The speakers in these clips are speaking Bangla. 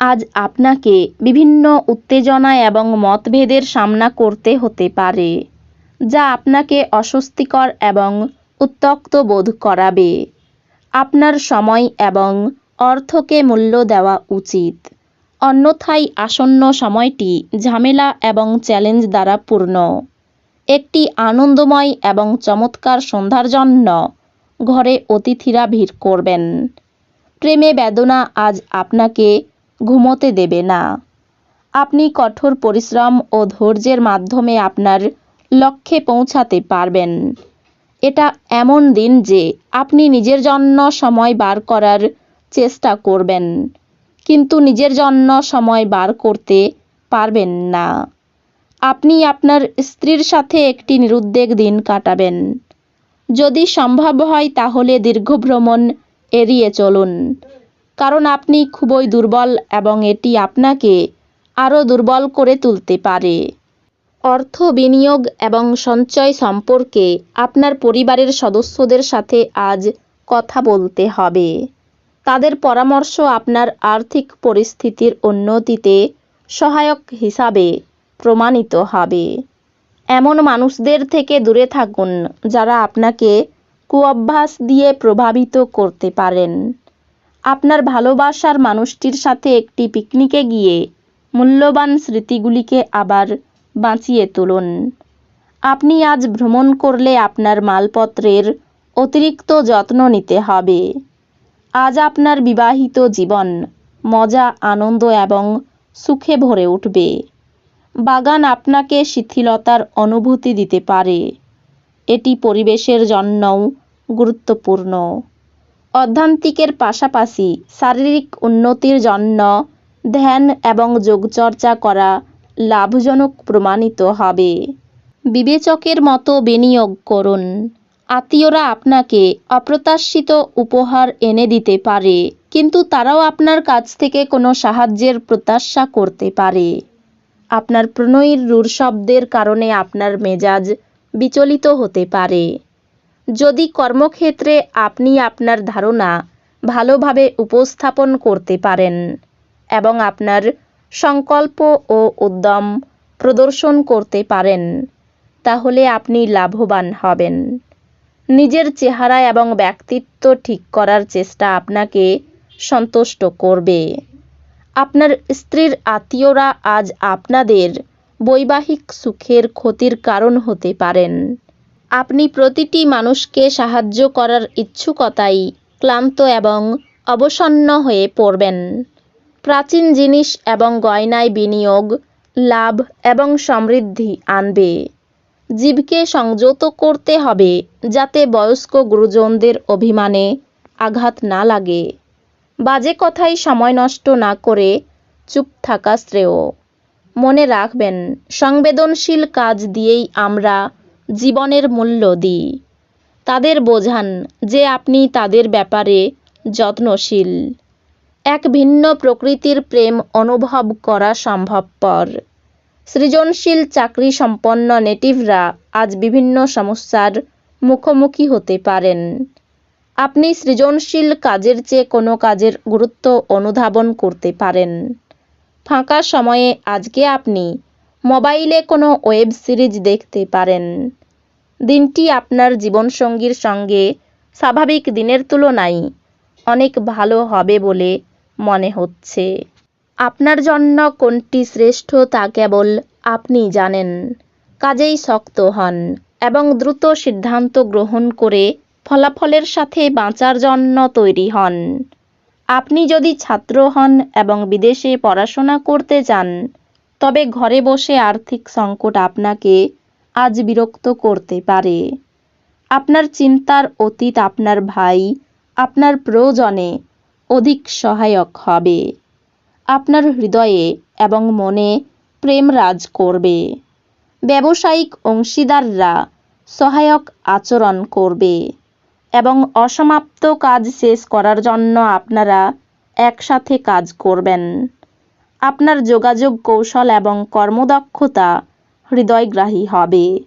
আজ আপনাকে বিভিন্ন উত্তেজনা এবং মতভেদের সামনা করতে হতে পারে, যা আপনাকে অস্বস্তিকর এবং উত্তক্ত বোধ করাবে। আপনার সময় এবং অর্থকে মূল্য দেওয়া উচিত। অন্যথায় আসন্ন সময়টি ঝামেলা এবং চ্যালেঞ্জ দ্বারা পূর্ণ। একটি আনন্দময় এবং চমৎকার সন্ধ্যার জন্য ঘরে অতিথিরা ভিড় করবেন। প্রেমে বেদনা আজ আপনাকে ঘুমোতে দেবে না। আপনি কঠোর পরিশ্রম ও ধৈর্যের মাধ্যমে আপনার লক্ষ্যে পৌঁছাতে পারবেন। এটা এমন দিন যে আপনি নিজের জন্য সময় বার করার চেষ্টা করবেন, কিন্তু নিজের জন্য সময় বার করতে পারবেন না। আপনি আপনার স্ত্রীর সাথে একটি নিরুদ্বেগ দিন কাটাবেন। যদি সম্ভব হয় তাহলে দীর্ঘ ভ্রমণ এড়িয়ে চলুন। কারণ আপনি খুবই দুর্বল এবং এটি আপনাকে আরও দুর্বল করে তুলতে পারে। অর্থ বিনিয়োগ এবং সঞ্চয় সম্পর্কে আপনার পরিবারের সদস্যদের সাথে আজ কথা বলতে হবে। তাদের পরামর্শ আপনার আর্থিক পরিস্থিতির উন্নতিতে সহায়ক হিসাবে প্রমাণিত হবে। এমন মানুষদের থেকে দূরে থাকুন যারা আপনাকে কুঅভ্যাস দিয়ে প্রভাবিত করতে পারেন। আপনার ভালোবাসার মানুষটির সাথে একটি পিকনিকে গিয়ে মূল্যবান স্মৃতিগুলিকে আবার বাঁচিয়ে তুলুন। আপনি আজ ভ্রমণ করলে আপনার মালপত্রের অতিরিক্ত যত্ন নিতে হবে। আজ আপনার বিবাহিত জীবন মজা, আনন্দ এবং সুখে ভরে উঠবে। বাগান আপনাকে শিথিলতার অনুভূতি দিতে পারে। এটি পরিবেশের জন্যও গুরুত্বপূর্ণ। অধ্যান্তিকের পাশাপাশি শারীরিক উন্নতির জন্য ধ্যান এবং যোগচর্চা করা লাভজনক প্রমাণিত হবে। বিবেচকের মতো বিনিয়োগ করুন। আত্মীয়রা আপনাকে অপ্রত্যাশিত উপহার এনে দিতে পারে, কিন্তু তারাও আপনার কাছ থেকে কোনো সাহায্যের প্রত্যাশা করতে পারে। আপনার প্রণয়ীর রূঢ় শব্দের কারণে আপনার মেজাজ বিচলিত হতে পারে। যদি কর্মক্ষেত্রে আপনি আপনার ধারণা ভালোভাবে উপস্থাপন করতে পারেন এবং আপনার সংকল্প ও উদ্যম প্রদর্শন করতে পারেন, তাহলে আপনি লাভবান হবেন। নিজের চেহারা এবং ব্যক্তিত্ব ঠিক করার চেষ্টা আপনাকে সন্তুষ্ট করবে। আপনার স্ত্রীর আত্মীয়রা আজ আপনাদের বৈবাহিক সুখের ক্ষতির কারণ হতে পারেন। আপনি প্রতিটি মানুষকে সাহায্য করার ইচ্ছুকতাই ক্লান্ত এবং অবসন্ন হয়ে পড়বেন। প্রাচীন জিনিস এবং গয়নায় বিনিয়োগ, লাভ এবং সমৃদ্ধি আনবে। জীবকে সংযত করতে হবে যাতে বয়স্ক গুরুজনদের অভিমানে আঘাত না লাগে। বাজে কথায় সময় নষ্ট না করে চুপ থাকা শ্রেয়। মনে রাখবেন, সংবেদনশীল কাজ দিয়েই আমরা জীবনের মূল্য দিই। তাদের বোঝান যে আপনি তাদের ব্যাপারে যত্নশীল। এক ভিন্ন প্রকৃতির প্রেম অনুভব করা সম্ভবপর। সৃজনশীল চাকরি সম্পন্ন নেটিভরা আজ বিভিন্ন সমস্যার মুখোমুখি হতে পারেন। আপনি সৃজনশীল কাজের চেয়ে কোনো কাজের গুরুত্ব অনুধাবন করতে পারেন। ফাঁকা সময়ে আজকে আপনি মোবাইলে কোনো ওয়েব সিরিজ দেখতে পারেন। দিনটি আপনার জীবনসঙ্গীর সঙ্গে স্বাভাবিক দিনের তুলনায় অনেক ভালো হবে বলে মনে হচ্ছে। আপনার জন্য কোনটি শ্রেষ্ঠ তা কেবল আপনি জানেন। কাজেই শক্ত হন এবং দ্রুত সিদ্ধান্ত গ্রহণ করে ফলাফলের সাথে বাঁচার জন্য তৈরি হন। আপনি যদি ছাত্র হন এবং বিদেশে পড়াশোনা করতে চান, তবে ঘরে বসে আর্থিক সংকট আপনাকে আজ বিরক্ত করতে পারে। আপনার চিন্তার অতীত আপনার ভাই, আপনার প্রয়োজনে অধিক সহায়ক হবে। আপনার হৃদয়ে এবং মনে প্রেম রাজ করবে। ব্যবসায়িক অংশীদাররা সহায়ক আচরণ করবে এবং অসমাপ্ত কাজ শেষ করার জন্য আপনারা একসাথে কাজ করবেন। আপনার যোগাযোগ কৌশল এবং কর্মদক্ষতা হৃদয়গ্রাহী হবে।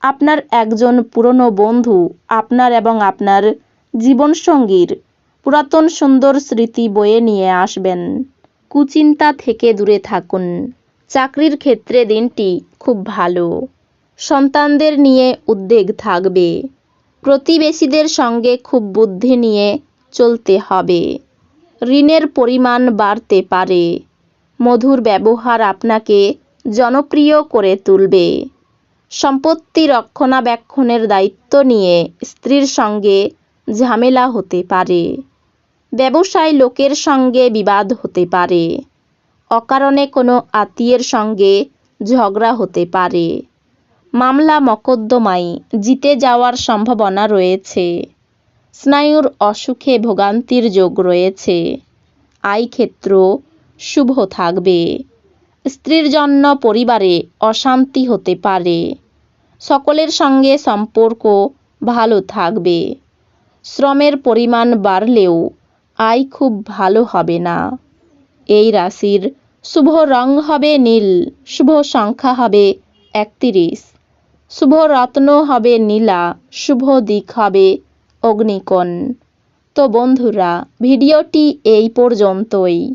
আপনার একজন পুরনো বন্ধু, আপনার এবং আপনার জীবনসঙ্গীর পুরাতন সুন্দর স্মৃতি বয়ে নিয়ে আসবেন। কুচিন্তা থেকে দূরে থাকুন। চাকরির ক্ষেত্রে দিনটি খুব ভালো। সন্তানদের নিয়ে উদ্বেগ থাকবে। প্রতিবেশীদের সঙ্গে খুব বুদ্ধি নিয়ে চলতে হবে। ঋণের পরিমাণ বাড়তে পারে। মধুর ব্যবহার আপনাকে জনপ্রিয় করে তুলবে। সম্পত্তি রক্ষণাবেক্ষণের দায়িত্ব নিয়ে স্ত্রীর সঙ্গে ঝামেলা হতে পারে। ব্যবসায় লোকের সঙ্গে বিবাদ হতে পারে। অকারণে কোনো আত্মীয়ের সঙ্গে ঝগড়া হতে পারে। মামলা মকদ্দমায় জিতে যাওয়ার সম্ভাবনা রয়েছে। স্নায়ুর অসুখে ভোগান্তির যোগ রয়েছে। আয় ক্ষেত্র শুভ থাকবে। স্ত্রীর জন্য পরিবারে অশান্তি হতে পারে। সকলের সঙ্গে সম্পর্ক ভালো থাকবে। শ্রমের পরিমাণ বাড়লেও আয় খুব ভালো হবে না। এই রাশির শুভ রং হবে নীল, শুভ সংখ্যা হবে একত্রিশ। শুভ রত্ন হবে নীলা, শুভ দিক হবে অগ্নিকোণ। তো বন্ধুরা, ভিডিওটি এই পর্যন্তই।